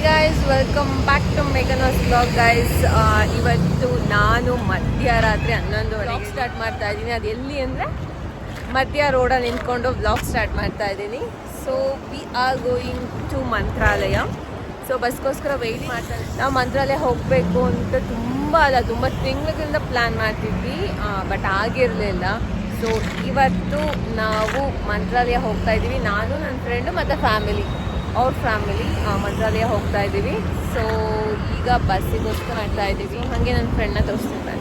Hi guys welcome back to Meghana's blog guys ಇವತ್ತು ನಾನು ಮಧ್ಯರಾತ್ರಿ ಹನ್ನೊಂದು ವ್ಲಾಗ್ ಸ್ಟಾರ್ಟ್ ಮಾಡ್ತಾ ಇದ್ದೀನಿ. ಅದು ಎಲ್ಲಿ ಅಂದರೆ ಮಧ್ಯ ರೋಡಲ್ಲಿ ನಿಂತ್ಕೊಂಡು ಬ್ಲಾಗ್ ಸ್ಟಾರ್ಟ್ ಮಾಡ್ತಾ ಇದ್ದೀನಿ. So we are going to Mantralaya. So ಬಸ್ಗೋಸ್ಕರ wait ಮಾಡ್ತಾ ನಾವು ಮಂತ್ರಾಲಯ ಹೋಗಬೇಕು ಅಂತ ತುಂಬ ಅಲ್ಲ ತುಂಬ ತಿಂಗಳಿಂದ ಪ್ಲ್ಯಾನ್ ಮಾಡ್ತಿದ್ವಿ. ಬಟ್ ಆಗಿರಲಿಲ್ಲ. ಸೊ ಇವತ್ತು ನಾವು ಮಂತ್ರಾಲಯ ಹೋಗ್ತಾ ಇದ್ದೀವಿ. ನಾನು ನನ್ನ ಫ್ರೆಂಡು ಮತ್ತು ಫ್ಯಾಮಿಲಿ ಅವ್ರ ಫ್ಯಾಮಿಲಿ ಮಂತ್ರಾಲಯ ಹೋಗ್ತಾ ಇದ್ದೀವಿ ಸೊ ಈಗ ಬಸ್ಸಿಗೋಸ್ಕರ ಮಾಡ್ತಾ ಇದ್ದೀವಿ ಹಾಗೆ ನನ್ನ ಫ್ರೆಂಡ್ನ ತೋರಿಸ್ತಿದ್ದಾರೆ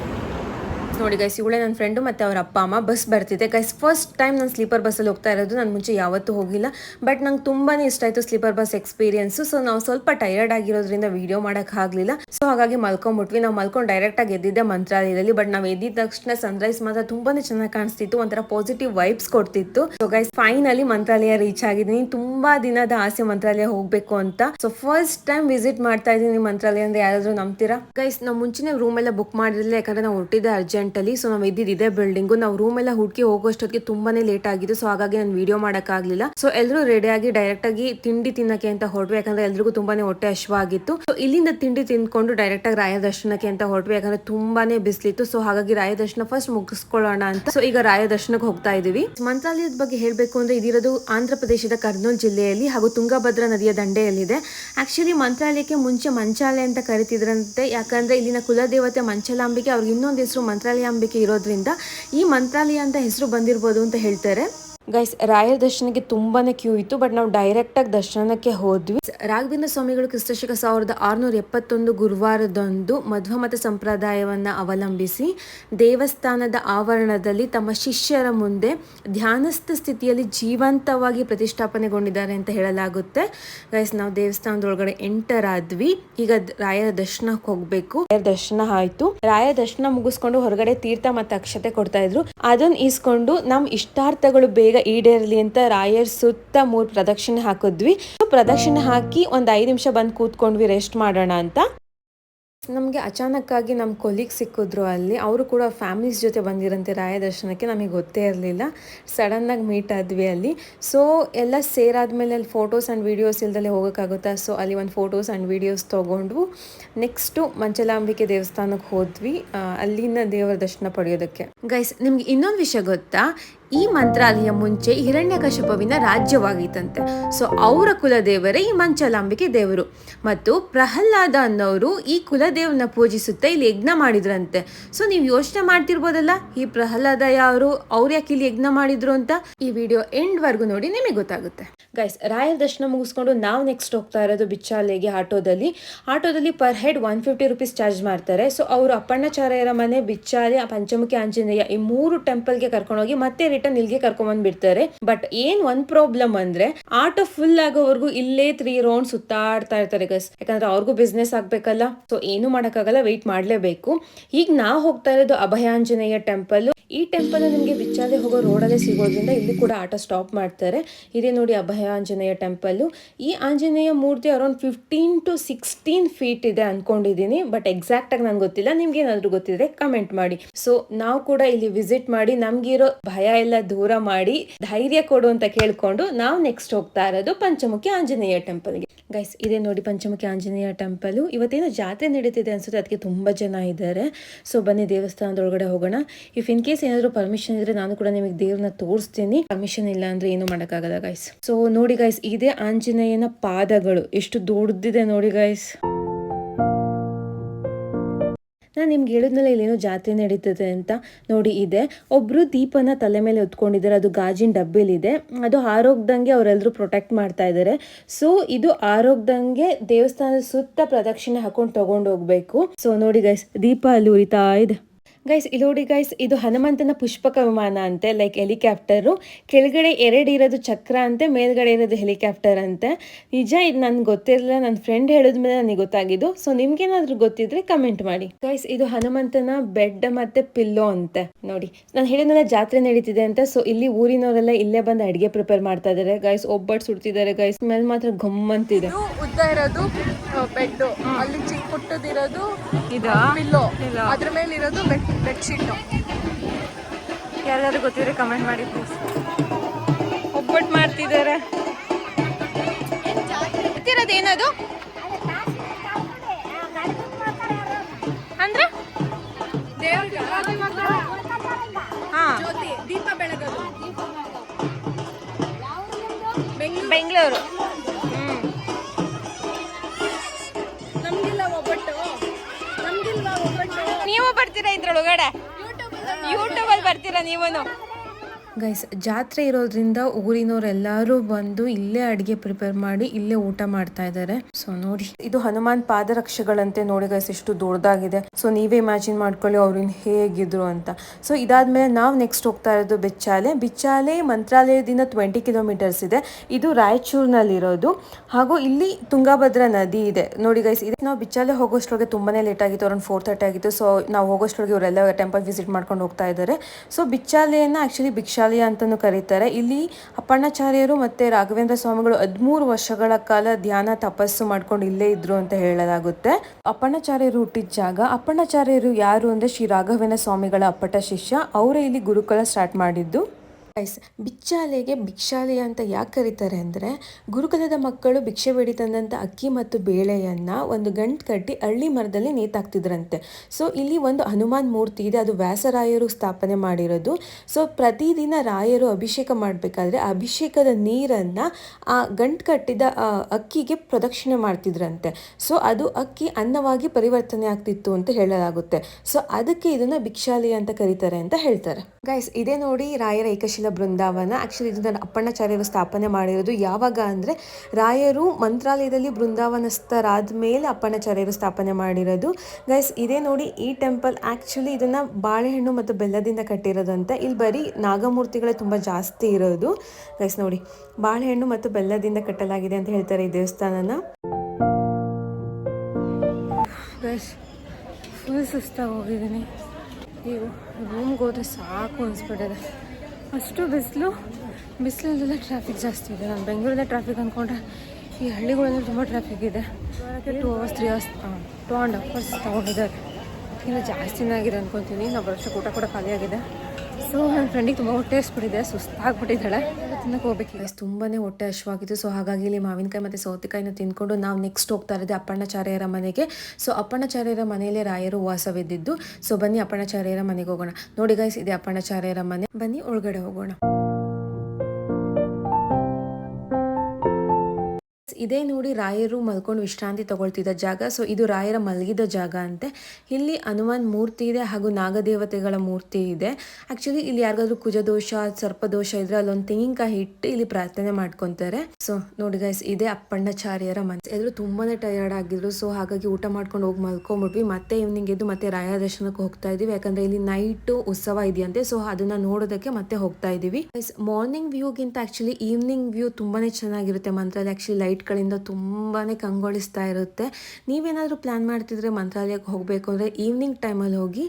ನೋಡಿ ಗೈಸ್ ಇವಳೆ ನನ್ನ ಫ್ರೆಂಡು ಮತ್ತು ಅವ್ರ ಅಪ್ಪ, ಅಮ್ಮ ಬಸ್ ಬರ್ತಿದೆ. ಗೈಸ್ ಫಸ್ಟ್ ಟೈಮ್ ನಾನು ಸ್ಲೀಪರ್ ಬಸ್ಸಲ್ಲಿ ಹೋಗ್ತಾ ಇರೋದು, ನಾನು ಮುಂಚೆ ಯಾವತ್ತೂ ಹೋಗಿಲ್ಲ. ಬಟ್ ನಂಗೆ ತುಂಬಾ ಇಷ್ಟ ಆಯಿತು ಸ್ಲೀಪರ್ ಬಸ್ ಎಕ್ಸ್ಪೀರಿಯನ್ಸು ಸೊ ನಾವು ಸ್ವಲ್ಪ ಟೈರ್ಡ್ ಆಗಿರೋದ್ರಿಂದ ವಿಡಿಯೋ ಮಾಡೋಕ್ಕಾಗಲಿಲ್ಲ ಸೊ ಹಾಗಾಗಿ ಮಲ್ಕೊಂಬಿಟ್ವಿ. ನಾವು ಮಲ್ಕೊಂಡು ಡೈರೆಕ್ಟಾಗಿ ಎದ್ದಿದ್ದೆ ಮಂತ್ರಾಲಯದಲ್ಲಿ ಬಟ್ ನಾವು ಎದ್ದಿದ ತಕ್ಷಣ ಸನ್ರೈಸ್ ಮಾತ್ರ ತುಂಬಾ ಚೆನ್ನಾಗಿ ಕಾಣಿಸ್ತಿತ್ತು. ಒಂಥರ positive vibes ಕೊಡ್ತಿತ್ತು. So guys finally Mantralaya reach ಆಗಿದ್ದೀನಿ. ತುಂಬಾ ದಿನದ ಆಸೆ ಮಂತ್ರಾಲಯ ಹೋಗಬೇಕು ಅಂತ. ಸೊ ಫಸ್ಟ್ ಟೈಮ್ ವಿಸಿಟ್ ಮಾಡ್ತಾ ಇದ್ದೀನಿ ಮಂತ್ರಾಲಯ ಅಂದ್ರೆ ಯಾರಾದರೂ ನಂಬ್ತೀರಾ? ಗೈಸ್ ನಾವು ಮುಂಚೆನೇ ರೂಮ್ ಎಲ್ಲ ಬುಕ್ ಮಾಡಿರಲಿಲ್ಲ, ಯಾಕಂದ್ರೆ ನಾವು ಹೊರಟಿದ್ದೆ ಅರ್ಜೆಂಟ್ ಅಲ್ಲಿ. ಸೊ ನಾವು ಇದ್ದಿದ್ದು ಇದೇ ಬಿಲ್ಡಿಂಗು ನಾವು ರೂಮ್ ಎಲ್ಲ ಹುಡುಕಿ ಹೋಗೋಷ್ಟೊತ್ತಿಗೆ ತುಂಬಾನೇ ಲೇಟ್ ಆಗಿದೆ ಸೊ ಹಾಗಾಗಿ ನಾನು ವಿಡಿಯೋ ಮಾಡೋಕ್ಕಾಗಲಿಲ್ಲ ಸೊ ಎಲ್ಲರೂ ರೆಡಿ ಆಗಿ ಡೈರೆಕ್ಟ್ ಆಗಿ ತಿಂಡಿ ತಿನ್ನಕ್ಕೆ ಅಂತ ಹೊರಟ್ವಿ. ಯಾಕಂದ್ರೆ ಎಲ್ರಿಗೂ ತುಂಬಾನೇ ಹೊಟ್ಟೆ ಹಶ್ವಾಗಿತ್ತು. ಸೊ ಇಲ್ಲಿಂದ ತಿಂಡಿ ತಿನ್ಕೊಂಡು ಡೈರೆಕ್ಟ್ ಆಗಿ ರಾಯ ದರ್ಶನಕ್ಕೆ ಅಂತ ಹೊರಟ್ವಿ. ಯಾಕಂದ್ರೆ ತುಂಬಾನೇ ಬಿಸಿಲಿತ್ತು. ಸೊ ಹಾಗಾಗಿ ರಾಯ ದರ್ಶನ ಫಸ್ಟ್ ಮುಗಿಸ್ಕೊಳ್ಳೋಣ ಅಂತ. ಸೊ ಈಗ ರಾಯ ದರ್ಶನಕ್ಕೆ ಹೋಗ್ತಾ ಇದೀವಿ. ಮಂತ್ರಾಲಯದ ಬಗ್ಗೆ ಹೇಳಬೇಕು ಅಂದ್ರೆ ಇದಿರೋದು ಆಂಧ್ರ ಪ್ರದೇಶದ ಕರ್ನೂಲ್ ಜಿಲ್ಲೆಯಲ್ಲಿ ಹಾಗೂ ತುಂಗಭದ್ರಾ ನದಿಯ ದಂಡೆಯಲ್ಲಿದೆ. ಆಕ್ಚುಲಿ ಮಂತ್ರಾಲಯಕ್ಕೆ ಮುಂಚೆ ಮಂಚಾಲಯ ಅಂತ ಕರಿತಿದ್ರಂತೆ. ಯಾಕಂದ್ರೆ ಇಲ್ಲಿನ ಕುಲದೇವತೆ ಮಂಚಲಾಂಬಿಕೆ ಅವ್ರಿಗೆ ಇನ್ನೊಂದು ಹೆಸರು ಮಂತ್ರಾಲಯಾಂಬಿಕೆ ಇರೋದ್ರಿಂದ ಈ ಮಂತ್ರಾಲಯ ಅಂತ ಹೆಸರು ಬಂದಿರ್ಬೋದು ಅಂತ ಹೇಳ್ತಾರೆ. ಗೈಸ್ ರಾಯರ ದರ್ಶನಕ್ಕೆ ತುಂಬಾನೇ ಕ್ಯೂ ಇತ್ತು ಬಟ್ ನಾವು ಡೈರೆಕ್ಟ್ ಆಗಿ ದರ್ಶನಕ್ಕೆ ಹೋದ್ವಿ. ರಾಘವೇಂದ್ರ ಸ್ವಾಮಿಗಳು ಕ್ರಿಸ್ತಶಕ ಸಾವಿರದ ಆರುನೂರ ಎಪ್ಪತ್ತೊಂದು ಗುರುವಾರದಂದು ಮಧ್ವಮತ ಸಂಪ್ರದಾಯವನ್ನ ಅವಲಂಬಿಸಿ ದೇವಸ್ಥಾನದ ಆವರಣದಲ್ಲಿ ತಮ್ಮ ಶಿಷ್ಯರ ಮುಂದೆ ಧ್ಯಾನಸ್ಥ ಸ್ಥಿತಿಯಲ್ಲಿ ಜೀವಂತವಾಗಿ ಪ್ರತಿಷ್ಠಾಪನೆಗೊಂಡಿದ್ದಾರೆ ಅಂತ ಹೇಳಲಾಗುತ್ತೆ. ಗೈಸ್ ನಾವು ದೇವಸ್ಥಾನದೊಳಗಡೆ ಎಂಟರ್ ಆದ್ವಿ ಈಗ ರಾಯರ ದರ್ಶನಕ್ಕೆ ಹೋಗ್ಬೇಕು. ರಾಯರ ದರ್ಶನ ಆಯ್ತು. ರಾಯರ ದರ್ಶನ ಮುಗಿಸ್ಕೊಂಡು ಹೊರಗಡೆ ತೀರ್ಥ ಮತ್ತು ಅಕ್ಷತೆ ಕೊಡ್ತಾ ಇದ್ರು. ಅದನ್ನ ಈಸ್ಕೊಂಡು ನಮ್ ಇಷ್ಟಾರ್ಥಗಳು ಬೇಗ ಈಡೇರಲಿ ಅಂತ ರಾಯರ್ ಸುತ್ತ ಮೂರ್ ಪ್ರದಕ್ಷಿಣೆ ಹಾಕಿದ್ವಿ. ಪ್ರದಕ್ಷಿಣೆ ಹಾಕಿ ಒಂದ್ ಐದು ನಿಮಿಷ ಬಂದು ಕೂತ್ಕೊಂಡ್ವಿ ರೆಸ್ಟ್ ಮಾಡೋಣ ಅಂತ. ನಮಗೆ ಅಚಾನಕ್ಕಾಗಿ ನಮ್ಮ ಕೊಲೀಗ್ ಸಿಕ್ಕಿದ್ರು ಅಲ್ಲಿ. ಅವರು ಕೂಡ ಫ್ಯಾಮಿಲೀಸ್ ಜೊತೆ ಬಂದಿರಂತೆ ರಾಯ ದರ್ಶನಕ್ಕೆ, ನಮಗೆ ಗೊತ್ತೇ ಇರಲಿಲ್ಲ. ಸಡನ್ನಾಗಿ ಮೀಟ್ ಆದ್ವಿ ಅಲ್ಲಿ. ಸೊ ಎಲ್ಲ ಸೇರಾದಮೇಲೆ ಅಲ್ಲಿ ಫೋಟೋಸ್ ಆ್ಯಂಡ್ ವೀಡಿಯೋಸ್ ಇಲ್ದಲೆ ಹೋಗೋಕ್ಕಾಗುತ್ತಾ? ಸೊ ಅಲ್ಲಿ ಒಂದು ಫೋಟೋಸ್ ಆ್ಯಂಡ್ ವೀಡಿಯೋಸ್ ತೊಗೊಂಡ್ವು. ನೆಕ್ಸ್ಟು ಮಂಚಲಾಂಬಿಕೆ ದೇವಸ್ಥಾನಕ್ಕೆ ಹೋದ್ವಿ ಅಲ್ಲಿನ ದೇವರ ದರ್ಶನ ಪಡೆಯೋದಕ್ಕೆ. ಗೈಸ್ ನಿಮ್ಗೆ ಇನ್ನೊಂದು ವಿಷಯ ಗೊತ್ತಾ? ಈ ಮಂತ್ರಾಲಯ ಮುಂಚೆ ಹಿರಣ್ಯಕಶಪವಿನ ರಾಜ್ಯವಾಗಿತ್ತಂತೆ. ಸೊ ಅವರ ಕುಲದೇವರೇ ಈ ಮಂಚಲಾಂಬಿಕೆ ದೇವರು. ಮತ್ತು ಪ್ರಹ್ಲಾದ ಅನ್ನೋರು ಈ ಕುಲದೇವನ ಪೂಜಿಸುತ್ತಾ ಇಲ್ಲಿ ಯಜ್ಞ ಮಾಡಿದ್ರಂತೆ. ಸೊ ನೀವು ಯೋಚನೆ ಮಾಡ್ತಿರ್ಬೋದಲ್ಲ, ಈ ಪ್ರಹ್ಲಾದ ಯಾರು, ಅವ್ರು ಯಾಕೆ ಇಲ್ಲಿ ಯಜ್ಞ ಮಾಡಿದ್ರು ಅಂತ? ಈ ವಿಡಿಯೋ ಎಂಡ್ ವರ್ಗು ನೋಡಿ ನಿಮಗೆ ಗೊತ್ತಾಗುತ್ತೆ. ಗೈಸ್ ರಾಯಲ್ ದರ್ಶನ ಮುಗಿಸ್ಕೊಂಡು ನಾವು ನೆಕ್ಸ್ಟ್ ಹೋಗ್ತಾ ಇರೋದು ಬಿಚ್ಚಾಲೆಗೆ ಆಟೋದಲ್ಲಿ. ಆಟೋದಲ್ಲಿ per head one fifty rupees charge ಮಾಡ್ತಾರೆ. ಸೊ ಅವರು ಅಪ್ಪಣ್ಣಾಚಾರ್ಯರ ಮನೆ ಬಿಚ್ಚಾಲೆ ಪಂಚಮುಖಿ ಆಂಜನೇಯ ಈ ಮೂರು ಟೆಂಪಲ್ಗೆ ಕರ್ಕೊಂಡೋಗಿ ಮತ್ತೆ ರಿಟರ್ನ್ ಇಲ್ಲಿಗೆ ಕರ್ಕೊಂಡ್ ಬಿಡ್ತಾರೆ ಬಟ್ ಏನ್ ಒಂದ್ ಪ್ರಾಬ್ಲಮ್ ಅಂದ್ರೆ ಆಟೋ ಫುಲ್ ಆಗೋವರೆಗೂ ಇಲ್ಲೇ ತ್ರೀ ರೌಂಡ್ ಸುತ್ತಾಡ್ತಾ ಇರ್ತಾರೆ ಗಸ್ ಯಾಕಂದ್ರೆ ಅವ್ರಿಗೂ ಬಿಸ್ನೆಸ್ ಆಗ್ಬೇಕಲ್ಲ. ಸೊ ಏನು ಮಾಡಕ್ಕಾಗಲ್ಲ ವೆಯ್ಟ್ ಮಾಡ್ಲೇಬೇಕು. ಈಗ ನಾ ಹೋಗ್ತಾ ಇರೋದು ಅಭಯಾಂಜನೇಯ ಟೆಂಪಲ್ ಈ ಟೆಂಪಲ್ ನಿಮಗೆ ಬಿಚ್ಚಾಲೆ ಹೋಗೋ ರೋಡಲ್ಲೇ ಸಿಗೋದ್ರಿಂದ ಇಲ್ಲಿ ಕೂಡ ಆಟೋ ಸ್ಟಾಪ್ ಮಾಡ್ತಾರೆ. ಇದೇ ನೋಡಿ ಅಭಯ ಆಂಜನೇಯ ಟೆಂಪಲ್ ಈ ಆಂಜನೇಯ ಮೂರ್ತಿ around fifteen to sixteen feet ಇದೆ ಅನ್ಕೊಂಡಿದ್ದೀನಿ ಬಟ್ ಎಕ್ಸಾಕ್ಟ್ ಆಗಿ ನಂಗೆ ಗೊತ್ತಿಲ್ಲ. ನಿಮ್ಗೆ ಏನಾದ್ರು ಗೊತ್ತಿದ್ರೆ ಕಮೆಂಟ್ ಮಾಡಿ. ಸೊ ನಾವು ಕೂಡ ಇಲ್ಲಿ ವಿಸಿಟ್ ಮಾಡಿ, ನಮ್ಗಿರೋ ಭಯ ಎಲ್ಲ ದೂರ ಮಾಡಿ ಧೈರ್ಯ ಕೊಡು ಅಂತ ಕೇಳ್ಕೊಂಡು ನಾವು ನೆಕ್ಸ್ಟ್ ಹೋಗ್ತಾ ಇರೋದು ಪಂಚಮುಖಿ ಆಂಜನೇಯ ಟೆಂಪಲ್ಗೆ ಗೈಸ್ ಇದೇ ನೋಡಿ ಪಂಚಮುಖಿ ಆಂಜನೇಯ ಟೆಂಪಲ್ ಇವತ್ತೇನೋ ಜಾತ್ರೆ ನಡೀತಿದೆ ಅನ್ಸುತ್ತೆ, ಅದಕ್ಕೆ ತುಂಬಾ ಜನ ಇದ್ದಾರೆ. ಸೊ ಬನ್ನಿ ದೇವಸ್ಥಾನದೊಳಗಡೆ ಹೋಗೋಣ. ಇಫ್ ಇನ್ ಕೇಸ್ ಏನಾದರೂ ಪರ್ಮಿಷನ್ ಇದ್ರೆ ನಾನು ಕೂಡ ನಿಮಗೆ ದೇವ್ರನ್ನ ತೋರಿಸ್ತೀನಿ. ಪರ್ಮಿಷನ್ ಇಲ್ಲ ಅಂದ್ರೆ ಏನು ಮಾಡೋಕ್ಕಾಗಲ್ಲ ಗೈಸ್ ಸೊ ನೋಡಿ ಗೈಸ್ ಇದೇ ಆಂಜನೇಯನ ಪಾದಗಳು. ಎಷ್ಟು ದೊಡ್ಡದಿದೆ ನೋಡಿ ಗೈಸ್ ನಾನು ನಿಮ್ಗೆ ಹೇಳಿದ್ನಲ್ಲ ಇಲ್ಲೇನೋ ಜಾತ್ರೆ ನಡೀತದೆ ಅಂತ ನೋಡಿ ಇದೆ. ಒಬ್ರು ದೀಪನ ತಲೆ ಮೇಲೆ ಹೊತ್ಕೊಂಡಿದ್ದಾರೆ. ಅದು ಗಾಜಿನ ಡಬ್ಬಿಲಿದೆ. ಅದು ಆರೋಗ್ದಂಗೆ ಅವರೆಲ್ಲರೂ ಪ್ರೊಟೆಕ್ಟ್ ಮಾಡ್ತಾ ಇದ್ದಾರೆ ಸೊ ಇದು ಆರೋಗ್ದಂಗೆ ದೇವಸ್ಥಾನದ ಸುತ್ತ ಪ್ರದಕ್ಷಿಣೆ ಹಾಕೊಂಡು ತಗೊಂಡು ಹೋಗ್ಬೇಕು. ಸೊ ನೋಡಿ ಗೈಸ್ ದೀಪ ಅಲ್ಲಿ ಉರಿತಾ ಇದೆ. ಗೈಸ್ ಇದು ನೋಡಿ ಗೈಸ್ ಇದು ಹನುಮಂತನ ಪುಷ್ಪಕ ವಿಮಾನ ಅಂತೆ ಲೈಕ್ ಹೆಲಿಕಾಪ್ಟರು ಕೆಳಗಡೆ ಎರಡು ಇರೋದು ಚಕ್ರ ಅಂತೆ, ಮೇಲ್ಗಡೆ ಇರೋದು ಹೆಲಿಕಾಪ್ಟರ್ ಅಂತೆ. ನಿಜ, ಇದು ನನ್ಗೆ ಗೊತ್ತಿರಲಿಲ್ಲ ನನ್ನ ಫ್ರೆಂಡ್ ಹೇಳಿದ್ಮೇಲೆ ನನಗೆ ಗೊತ್ತಾಗಿದ್ದು. ಸೊ ನಿಮ್ಗೇನಾದರೂ ಗೊತ್ತಿದ್ರೆ ಕಮೆಂಟ್ ಮಾಡಿ. ಗೈಸ್ ಇದು ಹನುಮಂತನ ಬೆಡ್ ಮತ್ತೆ ಪಿಲ್ಲೋ ಅಂತೆ. ನೋಡಿ, ನಾನು ಹೇಳಿದ್ಮೇಲೆ ಜಾತ್ರೆ ನಡೀತಿದೆ ಅಂತ ಸೊ ಇಲ್ಲಿ ಊರಿನವರೆಲ್ಲ ಇಲ್ಲೇ ಬಂದು ಅಡುಗೆ ಪ್ರಿಪೇರ್ ಮಾಡ್ತಾ ಇದ್ದಾರೆ ಗೈಸ್ ಒಬ್ಬಟ್ಟು ಸುಡ್ತಿದ್ದಾರೆ ಗೈಸ್ ಮೇಲೆ ಮಾತ್ರ ಗಮ್ಮಂತಿದೆ ಉದ್ದ ಇರೋದು ಬೆಡ್ ಅಲ್ಲಿ ಚಿಕ್ಕ ಪುಟ್ಟದಿರೋದು ಪಿಲ್ಲೋ. ಅದ್ರ ಮೇಲೆ ಇರೋದು ಬೆಡ್ ಬೆಡ್ಶೀಟು. ಯಾರಾದ್ರೂ ಗೊತ್ತಿದ್ರೆ ಕಮೆಂಟ್ ಮಾಡಿ ಪ್ಲೀಸ್ ಒಬ್ಬಟ್ಟು ಮಾಡ್ತಿದ್ದಾರೆ. ಏನದು? ಅಂದ್ರೆ? ಬೆಂಗಳೂರು. ಇದ್ರೊಳಗಡೆ ಯೂಟ್ಯೂಬಲ್ಲಿ ಬರ್ತೀರಾ ನೀವೂ ಗೈಸ್, ಜಾತ್ರೆ ಇರೋದ್ರಿಂದ ಊರಿನವರೆಲ್ಲರೂ ಬಂದು ಇಲ್ಲೇ ಅಡಿಗೆ ಪ್ರಿಪೇರ್ ಮಾಡಿ ಇಲ್ಲೇ ಊಟ ಮಾಡ್ತಾ ಇದ್ದಾರೆ ಸೊ ನೋಡಿ, ಇದು ಹನುಮಾನ್ ಪಾದರಕ್ಷೆಗಳಂತೆ ನೋಡಿ ಗೈಸ್ ಎಷ್ಟು ದೊಡ್ಡದಾಗಿದೆ. ಸೊ ನೀವೇ ಇಮ್ಯಾಜಿನ್ ಮಾಡ್ಕೊಳ್ಳಿ ಅವ್ರಿನ್ ಹೇಗಿದ್ರು ಅಂತ. ಸೊ ಇದಾದ್ಮೇಲೆ ನಾವು ನೆಕ್ಸ್ಟ್ ಹೋಗ್ತಾ ಇರೋದು ಬಿಚ್ಚಾಲೆ. ಬಿಚ್ಚಾಲೆ ಮಂತ್ರಾಲಯದಿಂದ ಟ್ವೆಂಟಿ ಕಿಲೋಮೀಟರ್ಸ್ ಇದೆ. ಇದು ರಾಯಚೂರಿನಲ್ಲಿರೋದು. ಹಾಗೂ ಇಲ್ಲಿ ತುಂಗಾಭದ್ರಾ ನದಿ ಇದೆ. ನೋಡಿ ಗೈಸ್, ಇದು ನಾವು ಬಿಚ್ಚಾಲೆ ಹೋಗೋಷ್ಟೊಳಗೆ ತುಂಬಾನೇ ಲೇಟ್ ಆಗಿತ್ತು. ಅವ್ರನ್ನ ಫೋರ್ ತರ್ಟಿ ಆಗಿತ್ತು. ಸೊ ನಾವು ಹೋಗೋಷ್ಟೊಳಗೆ ಇವರೆಲ್ಲ ಟೆಂಪಲ್ ವಿಸಿಟ್ ಮಾಡ್ಕೊಂಡು ಹೋಗ್ತಾ ಇದ್ದಾರೆ ಸೊ ಬಿಚ್ಚಾಲೆಯನ್ನ ಆಕ್ಚುಲಿ ಭಿಕ್ಷಾಲಯ ಅಂತಾನೂ ಕರೀತಾರೆ. ಇಲ್ಲಿ ಅಪ್ಪಣ್ಣಾಚಾರ್ಯರು ಮತ್ತೆ ರಾಘವೇಂದ್ರ ಸ್ವಾಮಿಗಳು ಹದಿಮೂರು ವರ್ಷಗಳ ಕಾಲ ಧ್ಯಾನ ತಪಸ್ಸು ಮಾಡ್ಕೊಂಡು ಇಲ್ಲೇ ಇದ್ರು ಅಂತ ಹೇಳಲಾಗುತ್ತೆ. ಅಪ್ಪಣ್ಣಾಚಾರ್ಯರು ಹುಟ್ಟಿದ ಜಾಗ ಅಪ್ಪಣ್ಣಾಚಾರ್ಯರು ಯಾರು ಅಂದ್ರೆ ಶ್ರೀ ರಾಘವೇಂದ್ರ ಸ್ವಾಮಿಗಳ ಅಪ್ಪಟ ಶಿಷ್ಯ, ಅವರೇ ಇಲ್ಲಿ ಗುರುಕುಲ ಸ್ಟಾರ್ಟ್ ಮಾಡಿದ್ದು. ಗೈಸ್ ಬಿಚ್ಚಾಲೆಗೆ ಭಿಕ್ಷಾಲಯ ಅಂತ ಯಾಕೆ ಕರೀತಾರೆ ಅಂದರೆ, ಗುರುಕುಲದ ಮಕ್ಕಳು ಭಿಕ್ಷೆ ಬೇಡಿ ತಂದಂಥ ಅಕ್ಕಿ ಮತ್ತು ಬೇಳೆಯನ್ನು ಒಂದು ಗಂಟು ಕಟ್ಟಿ ಹಳ್ಳಿ ಮರದಲ್ಲಿ ನೇತಾಕ್ತಿದ್ರಂತೆ. ಸೊ ಇಲ್ಲಿ ಒಂದು ಹನುಮಾನ್ ಮೂರ್ತಿ ಇದೆ, ಅದು ವ್ಯಾಸರಾಯರು ಸ್ಥಾಪನೆ ಮಾಡಿರೋದು. ಸೊ ಪ್ರತಿದಿನ ರಾಯರು ಅಭಿಷೇಕ ಮಾಡಬೇಕಾದ್ರೆ ಅಭಿಷೇಕದ ನೀರನ್ನು ಆ ಗಂಟು ಕಟ್ಟಿದ ಅಕ್ಕಿಗೆ ಪ್ರದಕ್ಷಿಣೆ ಮಾಡ್ತಿದ್ರಂತೆ. ಸೊ ಅದು ಅಕ್ಕಿ ಅನ್ನವಾಗಿ ಪರಿವರ್ತನೆ ಆಗ್ತಿತ್ತು ಅಂತ ಹೇಳಲಾಗುತ್ತೆ. ಸೊ ಅದಕ್ಕೆ ಇದನ್ನು ಭಿಕ್ಷಾಲಿ ಅಂತ ಕರೀತಾರೆ ಅಂತ ಹೇಳ್ತಾರೆ. ಗೈಸ್ ಇದೇ ನೋಡಿ ರಾಯರ ಏಕಶಿಲ ಬೃಂದಾವನ ಆ್ಯಕ್ಚುಲಿ ಇದನ್ನ ಅಪ್ಪಣ್ಣಾಚಾರ್ಯರು ಸ್ಥಾಪನೆ ಮಾಡಿರೋದು. ಯಾವಾಗ ಅಂದರೆ ರಾಯರು ಮಂತ್ರಾಲಯದಲ್ಲಿ ಬೃಂದಾವನಸ್ಥರಾದ ಮೇಲೆ ಅಪ್ಪಣ್ಣಾಚಾರ್ಯರು ಸ್ಥಾಪನೆ ಮಾಡಿರೋದು. ಗೈಸ್ ಇದೇ ನೋಡಿ, ಈ ಟೆಂಪಲ್ ಆ್ಯಕ್ಚುಲಿ ಇದನ್ನು ಬಾಳೆಹಣ್ಣು ಮತ್ತು ಬೆಲ್ಲದಿಂದ ಕಟ್ಟಿರೋದಂತೆ. ಇಲ್ಲಿ ಬರೀ ನಾಗಮೂರ್ತಿಗಳೇ ತುಂಬ ಜಾಸ್ತಿ ಇರೋದು. ಗೈಸ್ ನೋಡಿ, ಬಾಳೆಹಣ್ಣು ಮತ್ತು ಬೆಲ್ಲದಿಂದ ಕಟ್ಟಲಾಗಿದೆ ಅಂತ ಹೇಳ್ತಾರೆ ಈ ದೇವಸ್ಥಾನನ. ಫುಲ್ ಸುಸ್ತಾಗಿ ಹೋಗಿದ್ದೀನಿ. ರೂಮ್ಗೆ ಹೋದ್ರೆ ಸಾಕು ಅನಿಸ್ಬಿಟ್ಟಿದೆ. ಅಷ್ಟು ಬಿಸಿಲು ಬಿಸಿಲಲ್ಲೆಲ್ಲ ಟ್ರಾಫಿಕ್ ಜಾಸ್ತಿ ಇದೆ. ನಾನು ಬೆಂಗಳೂರಲ್ಲೇ ಟ್ರಾಫಿಕ್ ಅಂದ್ಕೊಂಡ್ರೆ ಈ ಹಳ್ಳಿಗಳಲ್ಲಿ ತುಂಬ ಟ್ರಾಫಿಕ್ ಇದೆ. Two hours three hours two and half hours ತೊಗೊಂಡಿದ್ದಾರೆ ಇಲ್ಲ ಜಾಸ್ತಿನೇ ಆಗಿದೆ ಅಂದ್ಕೊತೀನಿ ನಾವು ಬರೋಷ್ಟು ಊಟ ಕೂಡ ಖಾಲಿ ಆಗಿದೆ ಸೊ ನನ್ನ ಫ್ರೆಂಡಿಗೆ ತುಂಬ ಹೊಟ್ಟೆ ಹಸ್ಬಿಟ್ಟಿದೆ. ಸುಸ್ತಾಗ್ಬಿಟ್ಟಿದ್ದಾಳೆ. ತಿನ್ನಕ್ಕೆ ಹೋಗ್ಬೇಕು ತುಂಬಾನೇ ಹೊಟ್ಟೆ ಹಶ್ವಾಗಿತ್ತು ಸೊ ಹಾಗಾಗಿ ಇಲ್ಲಿ ಮಾವಿನಕಾಯಿ ಮತ್ತೆ ಸೌತೆಕಾಯಿನ ತಿನ್ಕೊಂಡು ನಾವು ನೆಕ್ಸ್ಟ್ ಹೋಗ್ತಾ ಇರೋದು ಅಪ್ಪಣ್ಣಾಚಾರ್ಯರ ಮನೆಗೆ. ಸೊ ಅಪ್ಪಣ್ಣಾಚಾರ್ಯರ ಮನೆಯಲ್ಲೇ ರಾಯರು ವಾಸವಿದ್ದಿದ್ದು ಸೊ ಬನ್ನಿ ಅಪ್ಪಣ್ಣಾಚಾರ್ಯರ ಮನೆಗೆ ಹೋಗೋಣ. ನೋಡಿ ಗೈಸ್ ಇದೆ ಅಪ್ಪಣ್ಣಾಚಾರ್ಯರ ಮನೆ. ಬನ್ನಿ ಒಳಗಡೆ ಹೋಗೋಣ. ಇದೇ ನೋಡಿ ರಾಯರು ಮಲ್ಕೊಂಡು ವಿಶ್ರಾಂತಿ ತಗೊಳ್ತಿದ್ದ ಜಾಗ. ಸೊ ಇದು ರಾಯರ ಮಲಗಿದ ಜಾಗ ಅಂತೆ. ಇಲ್ಲಿ ಹನುಮಾನ್ ಮೂರ್ತಿ ಇದೆ ಹಾಗೂ ನಾಗದೇವತೆಗಳ ಮೂರ್ತಿ ಇದೆ. ಆಕ್ಚುಲಿ ಇಲ್ಲಿ ಯಾರಿಗಾದ್ರೂ ಕುಜದೋಷ, ಸರ್ಪದೋಷ ಇದ್ರೆ ಅಲ್ಲೊಂದು ತೆಂಗಿನಕಾಯಿ ಇಟ್ಟು ಇಲ್ಲಿ ಪ್ರಾರ್ಥನೆ ಮಾಡ್ಕೊಂತಾರೆ. ಸೊ ನೋಡಿ ಗೈಸ್ ಇದೆ ಅಪ್ಪಣ್ಣಾಚಾರ್ಯರ ಮನಸ್ಸು ಎಲ್ಲರೂ ತುಂಬಾನೇ ಟಯರ್ಡ್ ಆಗಿದ್ರು. ಸೊ ಹಾಗಾಗಿ ಊಟ ಮಾಡ್ಕೊಂಡು ಹೋಗಿ ಮಲ್ಕೊಂಡ್ಬಿಟ್ವಿ ಮತ್ತೆ ಇವ್ನಿಂಗ್ ಎದ್ದು ಮತ್ತೆ ರಾಯ ದರ್ಶನಕ್ಕೆ ಹೋಗ್ತಾ ಇದೀವಿ. ಯಾಕಂದ್ರೆ ಇಲ್ಲಿ ನೈಟ್ ಉತ್ಸವ ಇದೆಯಂತೆ. ಸೊ ಅದನ್ನ ನೋಡೋದಕ್ಕೆ ಮತ್ತೆ ಹೋಗ್ತಾ ಇದೀವಿ ಮಾರ್ನಿಂಗ್ ವ್ಯೂಗಿಂತ ಆಕ್ಚುಲಿ ಈವ್ನಿಂಗ್ ವ್ಯೂ ತುಂಬಾನೇ ಚೆನ್ನಾಗಿರುತ್ತೆ ಮಂತ್ರಾಲಯ. ಆಕ್ಚುಲಿ ಲೈಟ್ಗಳಿಂದ ತುಂಬಾ ಕಂಗೊಳಿಸ್ತಾ ಇರುತ್ತೆ. ನೀವೇನಾದರೂ ಪ್ಲ್ಯಾನ್ ಮಾಡ್ತಿದ್ರೆ ಮಂತ್ರಾಲಯಕ್ಕೆ ಹೋಗಬೇಕು ಅಂದರೆ ಈವ್ನಿಂಗ್ ಟೈಮಲ್ಲಿ ಹೋಗಿ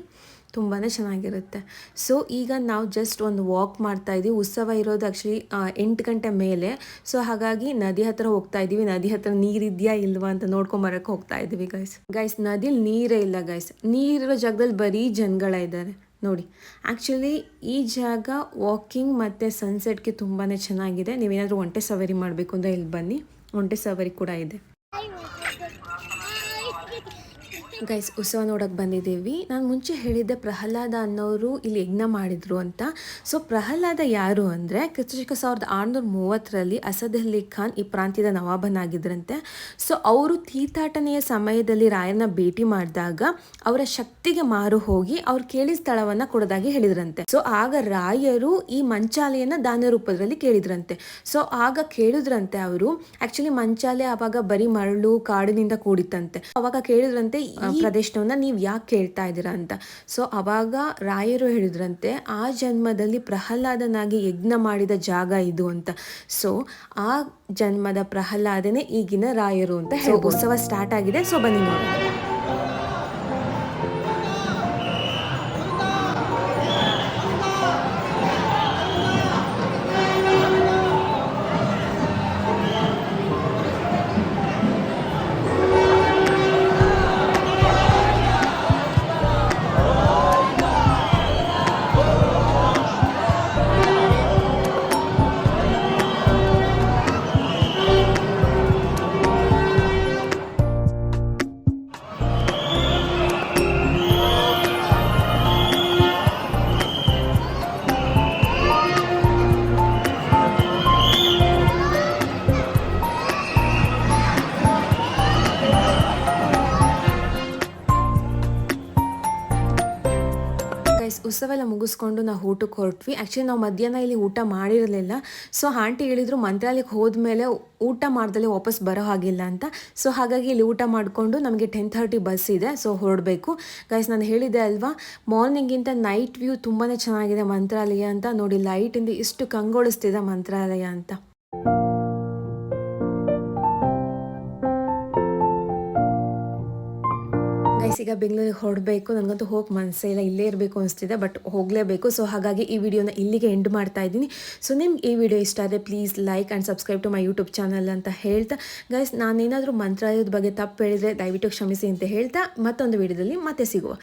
ತುಂಬಾ ಚೆನ್ನಾಗಿರುತ್ತೆ. ಸೊ ಈಗ ನಾವು ಜಸ್ಟ್ ಒಂದು ವಾಕ್ ಮಾಡ್ತಾ ಇದ್ದೀವಿ. ಉತ್ಸವ ಇರೋದು ಆ್ಯಕ್ಚುಲಿ ಎಂಟು ಗಂಟೆ ಮೇಲೆ. ಸೊ ಹಾಗಾಗಿ ನದಿ ಹತ್ರ ಹೋಗ್ತಾ ಇದ್ದೀವಿ. ನದಿ ಹತ್ರ ನೀರಿದೆಯಾ ಇಲ್ವಾ ಅಂತ ನೋಡ್ಕೊಂಬರಕ್ಕೆ ಹೋಗ್ತಾ ಇದ್ದೀವಿ ಗೈಸ್ ಗೈಸ್ ನದಿಲಿ ನೀರೇ ಇಲ್ಲ ಗೈಸ್ ನೀರಿರೋ ಜಾಗದಲ್ಲಿ ಬರೀ ಜನಗಳಿದ್ದಾರೆ ನೋಡಿ ಆ್ಯಕ್ಚುಲಿ ಈ ಜಾಗ ವಾಕಿಂಗ್ ಮತ್ತು ಸನ್ಸೆಟ್ಗೆ ತುಂಬಾ ಚೆನ್ನಾಗಿದೆ. ನೀವೇನಾದರೂ ಒಂಟೆ ಸವಾರಿ ಮಾಡಬೇಕು ಅಂದರೆ ಇಲ್ಲಿ ಬನ್ನಿ. ಒಂಟೆ ಸವಾರಿ ಕೂಡ ಇದೆ. ಗೈಸ್ ಉತ್ಸವ ನೋಡಕ್ಕೆ ಬಂದಿದ್ದೀವಿ. ನಾನು ಮುಂಚೆ ಹೇಳಿದ್ದೆ ಪ್ರಹ್ಲಾದ ಅನ್ನೋರು ಇಲ್ಲಿ ಯಜ್ಞ ಮಾಡಿದ್ರು ಅಂತ. ಸೊ ಪ್ರಹ್ಲಾದ ಯಾರು ಅಂದರೆ ಕ್ರಿಸ್ತಶಕ ಸಾವಿರದ ಆರುನೂರ ಮೂವತ್ತರಲ್ಲಿ ಅಸದ್ ಅಲಿ ಖಾನ್ ಈ ಪ್ರಾಂತ್ಯದ ನವಾಬನಾಗಿದ್ರಂತೆ. ಸೊ ಅವರು ತೀರ್ಥಾಟನೆಯ ಸಮಯದಲ್ಲಿ ರಾಯನ ಭೇಟಿ ಮಾಡಿದಾಗ ಅವರ ಶಕ್ತಿಗೆ ಮಾರು ಹೋಗಿ ಅವ್ರು ಕೇಳಿದ ಸ್ಥಳವನ್ನು ಕೊಡೋದಾಗಿ ಹೇಳಿದ್ರಂತೆ. ಸೊ ಆಗ ರಾಯರು ಈ ಮಂಚಾಲೆಯನ್ನು ದಾನ ರೂಪದಲ್ಲಿ ಕೇಳಿದ್ರಂತೆ. ಸೊ ಆಗ ಕೇಳಿದ್ರಂತೆ ಅವರು ಆ್ಯಕ್ಚುಲಿ ಮಂಚಾಲೆ ಆವಾಗ ಬರೀ ಮರಳು ಕಾಡಿನಿಂದ ಕೂಡಿತ್ತಂತೆ. ಅವಾಗ ಕೇಳಿದ್ರಂತೆ ಪ್ರದೇಶವನ್ನ ನೀವು ಯಾಕೆ ಕೇಳ್ತಾ ಇದ್ದೀರಾ ಅಂತ. ಸೊ ಅವಾಗ ರಾಯರು ಹೇಳಿದ್ರಂತೆ, ಆ ಜನ್ಮದಲ್ಲಿ ಪ್ರಹ್ಲಾದನಾಗಿ ಯಜ್ಞ ಮಾಡಿದ ಜಾಗ ಇದು ಅಂತ. ಸೊ ಆ ಜನ್ಮದ ಪ್ರಹ್ಲಾದನೇ ಈಗಿನ ರಾಯರು ಅಂತ ಹೇಳಿ ಉತ್ಸವ ಸ್ಟಾರ್ಟ್ ಆಗಿದೆ. ಸೊ ಬನ್ನಿ ನೋಡೋಣ. ಉತ್ಸವ ಎಲ್ಲ ಮುಗಿಸ್ಕೊಂಡು ನಾವು ಊಟಕ್ಕೆ ಹೊರಟ್ವಿ. ಆ್ಯಕ್ಚುಲಿ ನಾವು ಮಧ್ಯಾಹ್ನ ಇಲ್ಲಿ ಊಟ ಮಾಡಿರಲಿಲ್ಲ. ಸೊ ಆಂಟಿ ಹೇಳಿದರು, ಮಂತ್ರಾಲಯಕ್ಕೆ ಹೋದ್ಮೇಲೆ ಊಟ ಮಾಡ್ದಲೇ ವಾಪಸ್ ಬರೋ ಹಾಗಿಲ್ಲ ಅಂತ. ಸೊ ಹಾಗಾಗಿ ಇಲ್ಲಿ ಊಟ ಮಾಡಿಕೊಂಡು ನಮಗೆ ಟೆನ್ ಥರ್ಟಿ ಬಸ್ ಇದೆ. ಸೊ ಹೊರಡಬೇಕು. ಗೈಸ್ ನಾನು ಹೇಳಿದೆ ಅಲ್ವಾ ಮಾರ್ನಿಂಗಿಂತ ನೈಟ್ ವ್ಯೂ ತುಂಬಾ ಚೆನ್ನಾಗಿದೆ ಮಂತ್ರಾಲಯ ಅಂತ. ನೋಡಿ ಲೈಟಿಂದ ಇಷ್ಟು ಕಂಗೊಳಿಸ್ತಿದೆ ಮಂತ್ರಾಲಯ ಅಂತ. ಈಗ ಬೆಂಗಳೂರಿಗೆ ಹೊರಡಬೇಕು ನನಗಂತೂ ಹೋಗಿ ಮನಸ್ಸೇ ಇಲ್ಲ, ಇಲ್ಲೇ ಇರಬೇಕು ಅನಿಸ್ತಿದೆ ಬಟ್ ಹೋಗಲೇಬೇಕು. ಸೊ ಹಾಗಾಗಿ ಈ ವಿಡಿಯೋನ ಇಲ್ಲಿಗೆ ಎಂಡ್ ಮಾಡ್ತಾ ಇದ್ದೀನಿ. ಸೊ ನಿಮ್ಗೆ ಈ ವಿಡಿಯೋ ಇಷ್ಟ ಆದರೆ please like and subscribe to my YouTube channel ಅಂತ ಹೇಳ್ತಾ. ಗೈಸ್ ನಾನೇನಾದರೂ ಮಂತ್ರಾಲಯದ ಬಗ್ಗೆ ತಪ್ಪು ಹೇಳಿದರೆ ದಯವಿಟ್ಟು ಕ್ಷಮಿಸಿ ಅಂತ ಹೇಳ್ತಾ. ಮತ್ತೊಂದು ವಿಡಿಯೋದಲ್ಲಿ ಮತ್ತೆ ಸಿಗುವ.